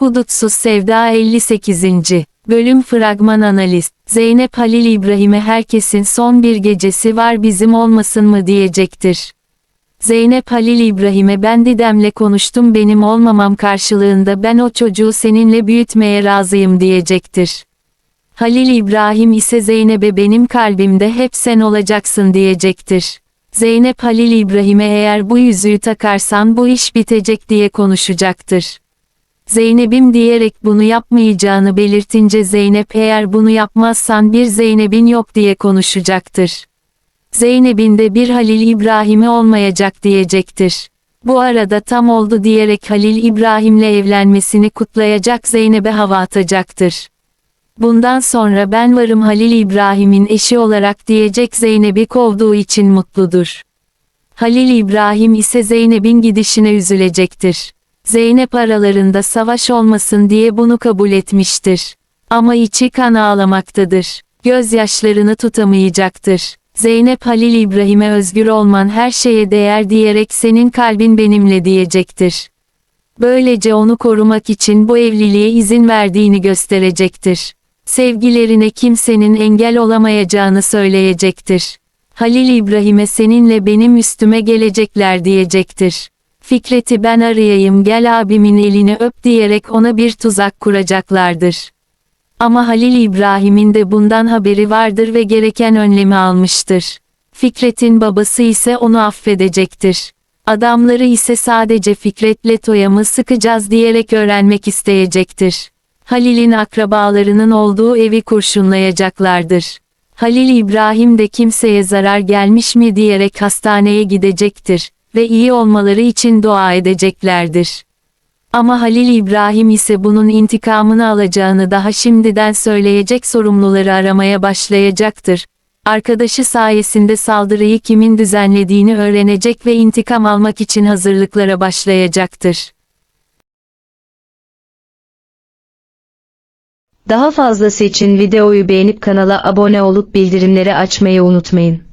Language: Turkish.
Hudutsuz Sevda 58. Bölüm Fragman Analiz Zeynep Halil İbrahim'e herkesin son bir gecesi var bizim olmasın mı diyecektir. Zeynep Halil İbrahim'e ben Didem'le konuştum benim olmamam karşılığında ben o çocuğu seninle büyütmeye razıyım diyecektir. Halil İbrahim ise Zeynep'e benim kalbimde hep sen olacaksın diyecektir. Zeynep Halil İbrahim'e eğer bu yüzüğü takarsan bu iş bitecek diye konuşacaktır. Zeynep'im diyerek bunu yapmayacağını belirtince Zeynep eğer bunu yapmazsan bir Zeynep'in yok diye konuşacaktır. Zeynep'in de bir Halil İbrahim'i olmayacak diyecektir. Bu arada tam oldu diyerek Halil İbrahim'le evlenmesini kutlayacak Zeynep'e hava atacaktır. Bundan sonra ben varım Halil İbrahim'in eşi olarak diyecek Zeynep'i kovduğu için mutludur. Halil İbrahim ise Zeynep'in gidişine üzülecektir. Zeynep aralarında savaş olmasın diye bunu kabul etmiştir. Ama içi kan ağlamaktadır. Gözyaşlarını tutamayacaktır. Zeynep Halil İbrahim'e özgür olman her şeye değer diyerek senin kalbin benimle diyecektir. Böylece onu korumak için bu evliliğe izin verdiğini gösterecektir. Sevgilerine kimsenin engel olamayacağını söyleyecektir. Halil İbrahim'e seninle benim üstüme gelecekler diyecektir. Fikret'i ben arayayım gel abimin elini öp diyerek ona bir tuzak kuracaklardır. Ama Halil İbrahim'in de bundan haberi vardır ve gereken önlemi almıştır. Fikret'in babası ise onu affedecektir. Adamları ise sadece Fikret'le Toyam'ı sıkacağız diyerek öğrenmek isteyecektir. Halil'in akrabalarının olduğu evi kurşunlayacaklardır. Halil İbrahim de kimseye zarar gelmiş mi diyerek hastaneye gidecektir ve iyi olmaları için dua edeceklerdir. Ama Halil İbrahim ise bunun intikamını alacağını daha şimdiden söyleyecek sorumluları aramaya başlayacaktır. Arkadaşı sayesinde saldırıyı kimin düzenlediğini öğrenecek ve intikam almak için hazırlıklara başlayacaktır. Daha fazlası için videoyu beğenip kanala abone olup bildirimleri açmayı unutmayın.